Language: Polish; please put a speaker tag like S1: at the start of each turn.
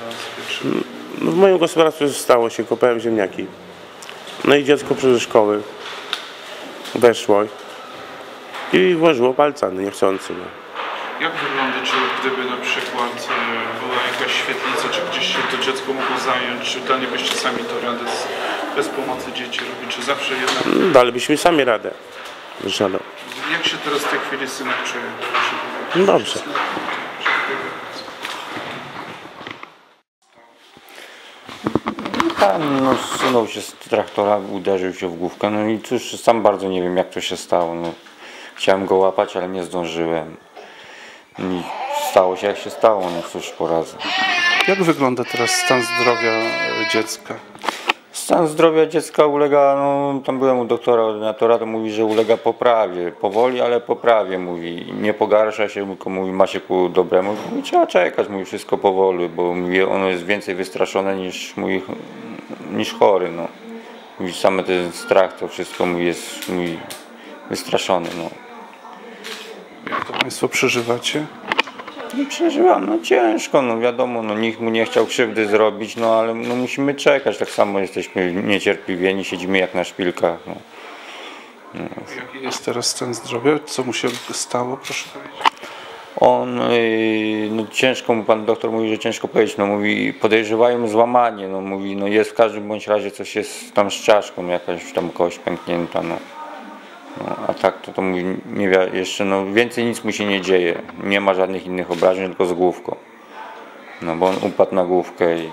S1: robisz?
S2: No, w moim gospodarstwie stało się, kopałem ziemniaki. No i dziecko przez szkoły weszło i włożyło palca no, niechcący. No.
S1: Jak wygląda, czy gdyby na przykład e, była jakaś świetlica, czy gdzieś się to dziecko mogło zająć, czy dalibyście sami to radę z, bez pomocy dzieci robić, czy zawsze jednak...
S2: No, Dalibyśmy sami radę. Żaden.
S1: Jak się teraz w tej chwili synek czuje?
S2: No dobrze.
S3: Tam no, zsunął się z traktora, uderzył się w główkę. No i cóż, sam bardzo nie wiem jak to się stało. No, chciałem go łapać, ale nie zdążyłem. I stało się jak się stało, no cóż poradzę.
S1: Jak wygląda teraz stan zdrowia e, dziecka?
S3: Stan zdrowia dziecka ulega, no tam byłem u doktora ordynatora, to mówi, że ulega poprawie. Powoli, ale poprawie mówi. Nie pogarsza się, tylko mówi, ma się ku dobremu. Mówi, trzeba czekać, mówi wszystko powoli, bo mówi, ono jest więcej wystraszone niż mój, niż chory. No. Mówi, same ten strach, to wszystko mówi, jest mówi, wystraszony. No.
S1: Jak to Państwo przeżywacie?
S3: No przeżywam, no ciężko, no wiadomo, no nikt mu nie chciał krzywdy zrobić, no ale no musimy czekać, tak samo jesteśmy niecierpliwieni, siedzimy jak na szpilkach. No.
S1: Jaki jest teraz stan zdrowia? Co mu się stało, proszę powiedzieć?
S3: On, yy, no ciężko mu pan doktor mówi, że ciężko powiedzieć, no mówi, podejrzewają złamanie, no mówi, no jest w każdym bądź razie coś jest tam z czaszką, jakaś tam kość pęknięta, no. no a tak to, to mówi, nie wie, jeszcze no więcej nic mu się nie dzieje, nie ma żadnych innych obrażeń, tylko z główką. No bo on upadł na główkę i